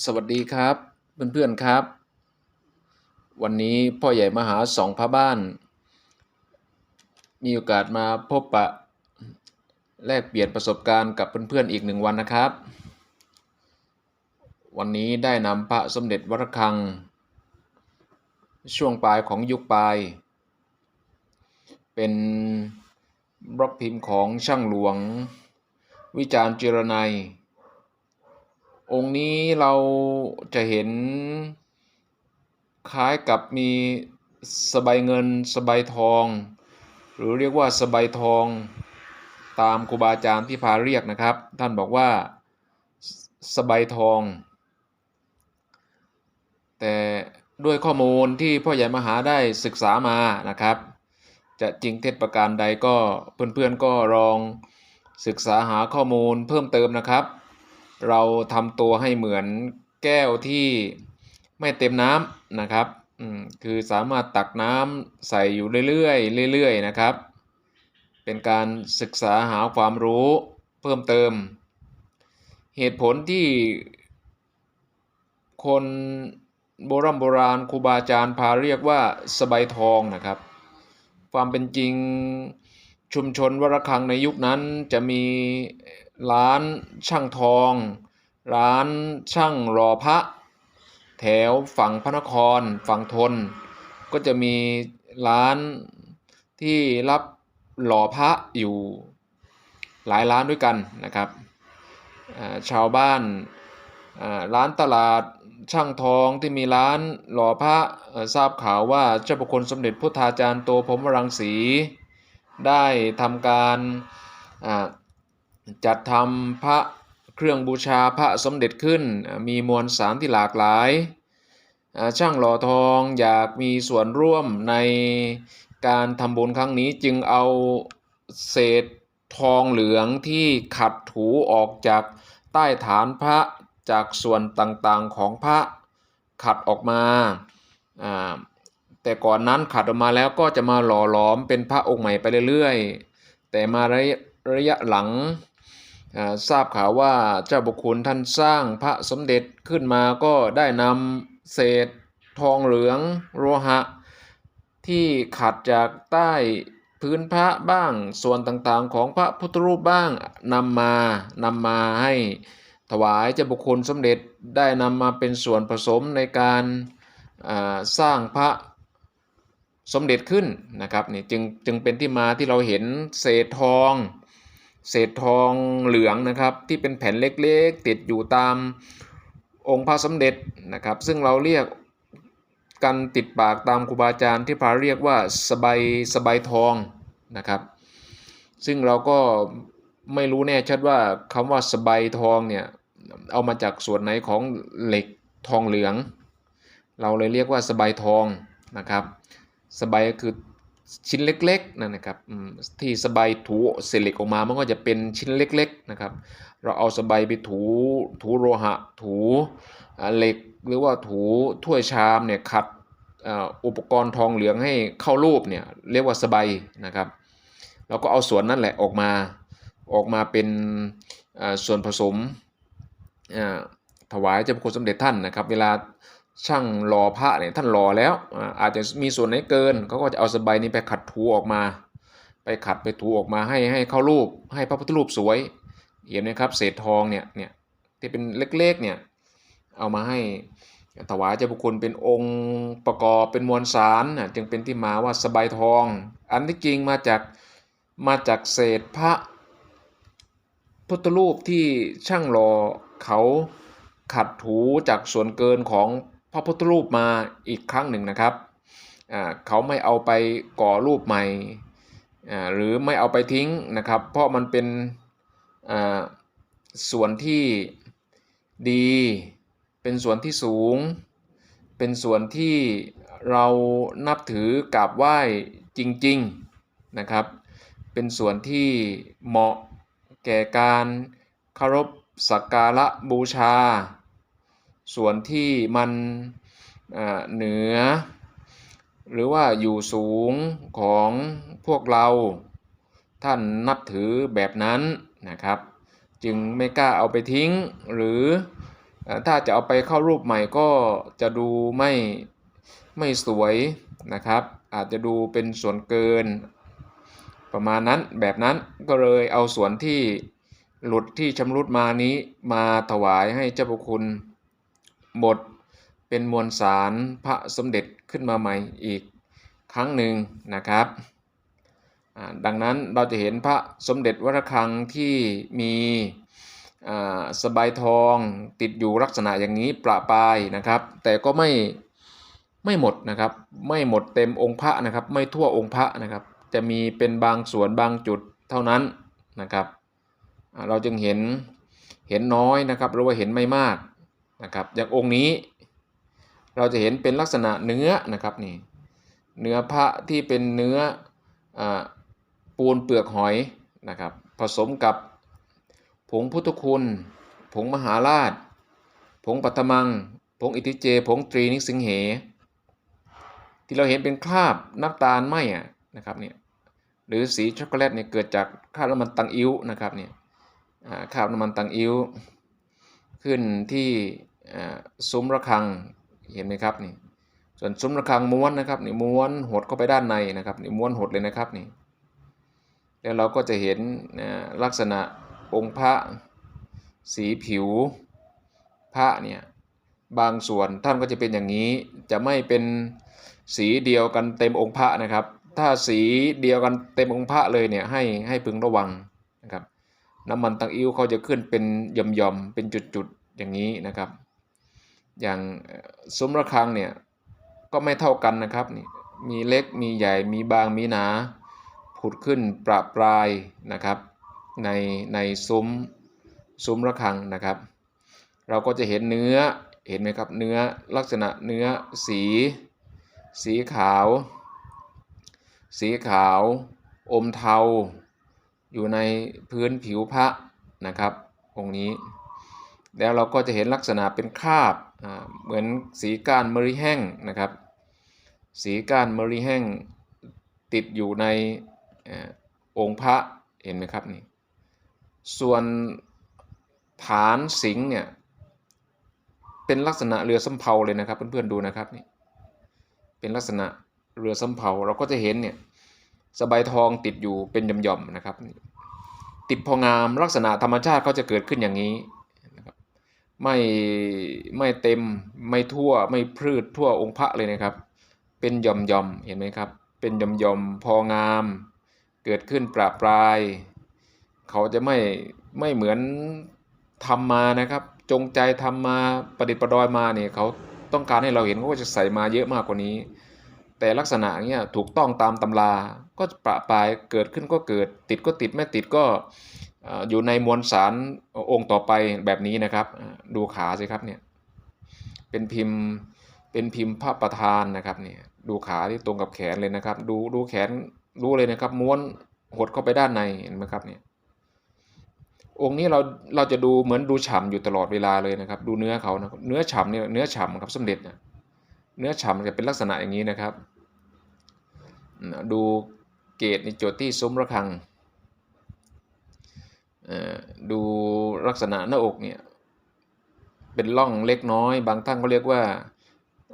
สวัสดีครับเพื่อนๆครับ วันนี้พ่อใหญ่มหาสองพระบ้าน มีโอกาสมาพบปะ แลกเปลี่ยนประสบการณ์กับเพื่อนๆอีกหนึ่งวันนะครับ วันนี้ได้นำพระสมเด็จวัดระฆัง ช่วงปลายของยุคปลาย เป็นบล็อกพิมพ์ของช่างหลวง วิจารณ์จิรนัย องค์นี้เราจะเห็นคล้ายกับมีสบายเงินสบายทอง หรือเรียกว่าสบายทองตามครูบาอาจารย์ที่พาเรียกนะครับ ท่านบอกว่าสบายทอง แต่ด้วยข้อมูลที่พ่อใหญ่มหาได้ศึกษามานะครับ จะจริงเท็จประการใดก็เพื่อนๆก็ลองศึกษาหาข้อมูลเพิ่มเติมนะครับ เราทำตัวให้เหมือนแก้วที่ไม่เต็มน้ำนะครับคือสามารถตักน้ำใส่อยู่เรื่อยๆเรื่อยๆนะครับ เป็นการศึกษาหาความรู้เพิ่มเติม เหตุผลที่ คนโบราณโบราณครูบาอาจารย์พาเรียกว่าสบายทองนะครับ ความเป็นจริงชุมชนวรคังในยุคนั้นจะมี ร้านช่างทอง ร้านช่างรอพระ แถวฝั่งพระนครฝั่งทน ก็จะมีร้านที่รับหล่อพระอยู่หลายร้านด้วยกันนะครับ ชาวบ้านร้านตลาดช่างทองที่มีร้านหล่อพระทราบข่าวว่าเจ้าประคุณสมเด็จพุทธาจารย์โตพรมรังสี ได้ทำการ จัดทำพระเครื่องบูชาพระสมเด็จขึ้น มีมวลสารที่หลากหลาย ช่างหล่อทองอยากมีส่วนร่วมในการทำบุญครั้งนี้จึงเอาเศษทองเหลืองที่ขัดถูออกจากใต้ฐานพระจากส่วนต่างๆของพระขัดออกมาแต่ก่อนนั้นขัดออกมาแล้วก็จะมาหล่อหลอมเป็นพระองค์ใหม่ไปเรื่อยๆ แต่มาระยะระยะหลัง ทราบข่าวว่าเจ้าบุคคลท่านสร้างพระสมเด็จขึ้นมาก็ได้นำเศษทองเหลืองโลหะ ที่ขัดจากใต้พื้นพระบ้างส่วนต่างๆของพระพุทธรูปบ้างนำมานำมาให้ถวายเจ้าบุคคลสมเด็จได้นำมาเป็นส่วนผสมในการสร้างพระสมเด็จขึ้นนะครับนี่จึงจึงเป็นที่มาที่เราเห็นเศษทอง เศษทองเหลืองนะครับที่เป็นแผ่นเล็กๆ ติดอยู่ตามองค์พระสมเด็จนะครับ ซึ่งเราเรียกกันติดปากตามครูบาอาจารย์ที่พาเรียกว่าสบายสบายทองนะครับ ซึ่งเราก็ไม่รู้แน่ชัดว่าคำว่าสบายทองเนี่ยเอามาจากส่วนไหนของเหล็กทองเหลือง เราเลยเรียกว่าสบายทองนะครับ สบายก็คือ ชิ้นเล็กๆนั่นนะครับที่สบายถูเศษเหล็กออกมามันก็จะเป็นชิ้นเล็กๆนะครับ เราเอาสบายไปถูถูโลหะ ถูเหล็กหรือว่าถูถ้วยชามเนี่ยขัดอุปกรณ์ทองเหลืองให้เข้ารูปเนี่ยเรียกว่าสบายนะครับเราก็เอาส่วนนั้นแหละออกมาออกมาเป็นส่วนผสมถวายเจ้าพระคุณสมเด็จท่านนะครับ เวลา ช่างหล่อพระเนี่ยท่านหล่อแล้ว อาจจะมีส่วนไหนเกินเขาก็จะเอาสบายนี้ไปขัดถูออกมา ไปขัดไปถูออกมาให้ให้เข้ารูป ให้พระพุทธรูปสวยเห็นไหมครับเศษทองเนี่ยเนี่ยที่เป็นเล็กๆเนี่ยเอามาให้ถวายเจ้าพระคุณเป็นองค์ประกอบเป็นมวลสารจึงเป็นที่มาว่าสบายทอง อันที่จริงมาจากมาจากเศษพระพุทธรูปที่ช่างหล่อเขาขัดถูจากส่วนเกินของ พระพุทธรูปมาอีกครั้งหนึ่งนะครับ เขาไม่เอาไปก่อรูปใหม่ หรือไม่เอาไปทิ้งนะครับ เพราะมันเป็นส่วนที่ดี เป็นส่วนที่สูง เป็นส่วนที่เรานับถือกราบไหว้จริงๆนะครับ เป็นส่วนที่เหมาะแก่การเคารพสักการะบูชา ส่วนที่มันเหนือ หรือว่าอยู่สูงของพวกเรา ท่านนับถือแบบนั้นนะครับ จึงไม่กล้าเอาไปทิ้ง หรือถ้าจะเอาไปเข้ารูปใหม่ก็จะดูไม่ไม่สวยนะครับ อาจจะดูเป็นส่วนเกิน ประมาณนั้นแบบนั้นก็เลยเอาส่วนที่หลุดที่ชำรุดมานี้มาถวายให้เจ้าพระคุณ บทเป็นมวลสารพระสมเด็จขึ้นมาใหม่อีกครั้งหนึ่งนะครับ ดังนั้นเราจะเห็นพระสมเด็จวรคังที่มีสบายทองติดอยู่ลักษณะอย่างนี้ประปายนะครับ แต่ก็ไม่ไม่หมดนะครับไม่หมดเต็มองค์พระนะครับ ไม่ทั่วองค์พระนะครับ จะมีเป็นบางส่วนบางจุดเท่านั้นนะครับ เราจึงเห็นเห็นน้อยนะครับหรือว่าเห็นไม่มาก นะครับอย่างองค์นี้เราจะเห็นเป็นลักษณะเนื้อนะครับนี่เนื้อพระที่เป็นเนื้ออปูนเปลือกหอยนะครับผสมกับผงพุทธคุณ ผงมหาราช ผงปัตมัง ผงอิทิเจ ผงตรีนิสิงเห ที่เราเห็นเป็นคราบน้ำตาลไหมะนะครับเนี่ยหรือสีช็อกโกแลตเนี่ยเกิดจากคราบน้ำมันตังอิ้วนะครับเนี่ยอ่าคราบน้ำมันตังอิ้วขึ้นที่ ซุ้มระฆังเห็นไหมครับนี่ส่วนซุ้มระฆังม้วนนะครับนี่ม้วนหดเข้าไปด้านในนะครับนี่ม้วนหดเลยนะครับนี่แล้วเราก็จะเห็นลักษณะองค์พระสีผิวพระเนี่ยบางส่วนท่านก็จะเป็นอย่างนี้จะไม่เป็นสีเดียวกันเต็มองค์พระนะครับ ถ้าสีเดียวกันเต็มองค์พระเลยเนี่ยให้ให้พึงระวังนะครับน้ำมันตังอิ้วเขาจะขึ้นเป็นหย่อมๆเป็นจุดๆอย่างนี้นะครับ อย่างซุ้มระฆังเนี่ยก็ไม่เท่ากันนะครับนี่มีเล็กมีใหญ่มีบางมีหนาผุดขึ้นประปรายนะครับ ในในซุ้มซุ้มระฆังนะครับ เราก็จะเห็นเนื้อเห็นไหมครับเนื้อลักษณะเนื้อสี สีขาว สีขาว อมเทา อยู่ในพื้นผิวพระนะครับองค์นี้ แล้วเราก็จะเห็นลักษณะเป็นคราบเหมือนสีก้านมะริแห้งนะครับ สีก้านมะริแห้งติดอยู่ในองค์พระเห็นไหมครับนี่ส่วนฐานสิงเนี่ยเป็นลักษณะเรือสำเภาเลยนะครับเพื่อนๆดูนะครับนี่เป็นลักษณะเรือสำเภาเราก็จะเห็นเนี่ยสบายทองติดอยู่เป็นหย่อมๆนะครับ ติดพองามลักษณะธรรมชาติเขาจะเกิดขึ้นอย่างนี้ ไม่ไม่เต็มไม่ทั่วไม่พรืดทั่วองค์พระเลยนะครับ เป็นหย่อมเห็นไหมครับ เป็นหย่อมพองาม เกิดขึ้นประปราย เขาจะไม่ไม่เหมือนทำมานะครับ จงใจทำมาประดิษฐ์ประดอยมาเนี่ยเขาต้องการให้เราเห็นเขาก็จะใส่มาเยอะมากกว่านี้ แต่ลักษณะเนี้ยถูกต้องตามตำราก็ประปรายเกิดขึ้นก็เกิดติดก็ติดไม่ติดก็ อยู่ในมวลสารองค์ต่อไปแบบนี้นะครับ ดูขาสิครับเนี่ยเป็นพิมพ์เป็นพิมพ์พระประธานนะครับเนี่ยดูขาที่ตรงกับแขนเลยนะครับ ดูดูแขนรู้เลยนะครับ ม้วนหดเข้าไปด้านในเห็นไหมครับเนี่ยองค์นี้เราเราจะดูเหมือนดูฉ่ำอยู่ตลอดเวลาเลยนะครับ ดูเนื้อเขานะเนื้อฉ่ำเนี่ยเนื้อฉ่ำครับสมเด็จนะเนื้อฉ่ำจะเป็นลักษณะอย่างนี้นะครับ ดูเกตในโจทย์ที่ซุ้มระฆัง ดูลักษณะหน้าอกเนี่ยเป็นร่องเล็กน้อย บางท่านก็เรียกว่า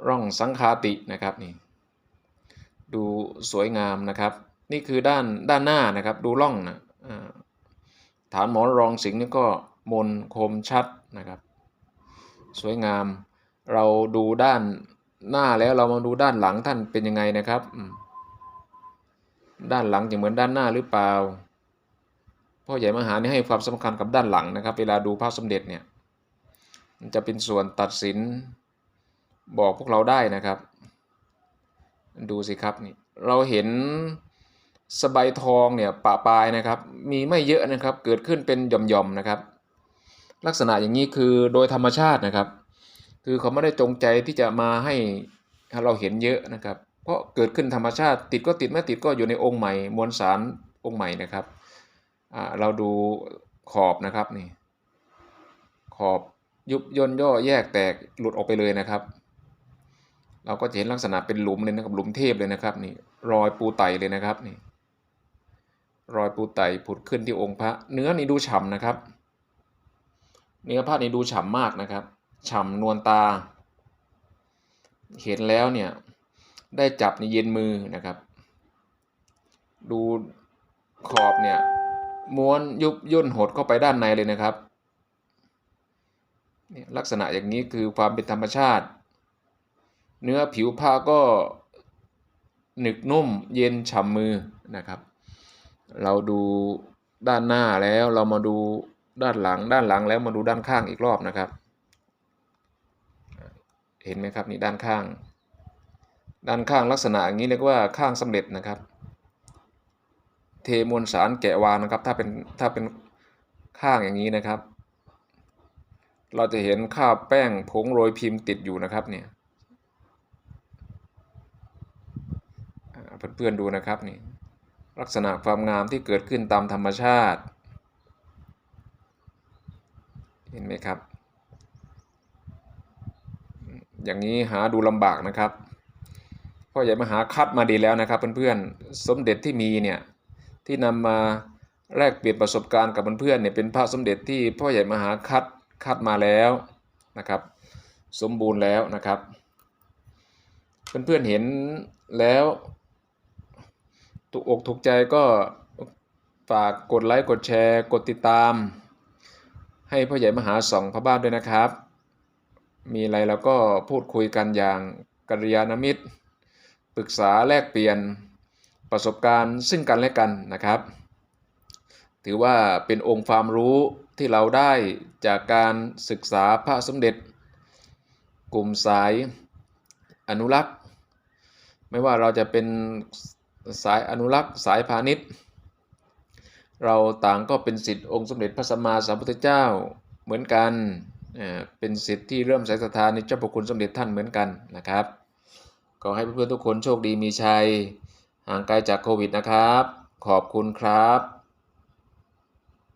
ร่องสังคาตินะครับนี่ดูสวยงามนะครับ นี่คือด้านด้านหน้านะครับ ดูร่องนะฐานหมอนรองสิงห์นี่ก็มนคมชัดนะครับ สวยงามเราดูด้านหน้าแล้วเรามาดูด้านหลังท่านเป็นยังไงนะครับ ด้านหลังจะเหมือนด้านหน้าหรือเปล่า พ่อใหญ่มหานี่ให้ความสำคัญกับด้านหลังนะครับ เวลาดูพระสมเด็จเนี่ยมันจะเป็นส่วนตัดสินบอกพวกเราได้นะครับ ดูสิครับนี่เราเห็นสบายทองเนี่ยปะปลายนะครับ มีไม่เยอะนะครับ เกิดขึ้นเป็นหย่อมๆนะครับ ลักษณะอย่างนี้คือโดยธรรมชาตินะครับ คือเขาไม่ได้จงใจที่จะมาให้เราเห็นเยอะนะครับ เพราะเกิดขึ้นธรรมชาติ ติดก็ติดไม่ติดก็อยู่ในองค์ใหม่มวลสารองค์ใหม่นะครับ เราดูขอบนะครับนี่ ขอบยุบย่นย่อแยกแตกหลุดออกไปเลยนะครับ เราก็จะเห็นลักษณะเป็นหลุมเลยนะครับหลุมเทพเลยนะครับนี่รอยปูไตเลยนะครับนี่ รอยปูไตผุดขึ้นที่องค์พระ เนื้อนี่ดูฉ่ำนะครับ เนื้อพระนี่ดูฉ่ำมากนะครับฉ่ำนวลตา เห็นแล้วเนี่ยได้จับในเย็นมือนะครับ ดูขอบเนี่ย ม้วนยุบย่นหดเข้าไปด้านในเลยนะครับลักษณะอย่างนี้คือความเป็นธรรมชาติ เนื้อผิวผ้าก็หนึกนุ่มเย็นฉ่ำมือนะครับ เราดูด้านหน้าแล้วเรามาดูด้านหลังด้านหลังแล้วมาดูด้านข้างอีกรอบนะครับ เห็นไหมครับนี่ด้านข้าง ด้านข้างลักษณะอย่างนี้เรียกว่าข้างสำเร็จนะครับ เทมวลสารแกะวางนะครับ ถ้าเป็นถ้าเป็นข้างอย่างนี้นะครับ เราจะเห็นคราบแป้งผงโรยพิมพ์ติดอยู่นะครับเนี่ยอ่าเพื่อนๆดูนะครับนี่ลักษณะความงามที่เกิดขึ้นตามธรรมชาติ เห็นไหมครับ อย่างนี้หาดูลำบากนะครับพ่อใหญ่มหาคัดมาดีแล้วนะครับเพื่อนๆสมเด็จที่มีเนี่ย ที่นำมาแลกเปลี่ยนประสบการณ์กับเพื่อนๆเนี่ยเป็นพระสมเด็จที่พ่อใหญ่มหาคัดคัดมาแล้วนะครับสมบูรณ์แล้วนะครับเพื่อนๆเห็นแล้วถูกอกถูกใจก็ฝากกดไลค์กดแชร์กดติดตาม ให้พ่อใหญ่มหาสองพระบ้านด้วยนะครับ มีอะไรเราก็พูดคุยกันอย่างกัลยาณมิตร ปรึกษาแลกเปลี่ยน ประสบการณ์ซึ่งกันและกันนะครับ ถือว่าเป็นองค์ความรู้ที่เราได้จากการศึกษาพระสมเด็จ กลุ่มสายอนุรักษ์ ไม่ว่าเราจะเป็นสายอนุรักษ์สายพาณิชย์ เราต่างก็เป็นสิทธิ์องค์สมเด็จพระสัมมาสัมพุทธเจ้าเหมือนกันเป็นสิทธิ์ที่เริ่มใส่ศรัทธาในเจ้าพระคุณสมเด็จท่านเหมือนกันนะครับขอให้เพื่อนๆทุกคนโชคดีมีชัย ห่างไกลจากโควิดนะครับ ขอบคุณครับ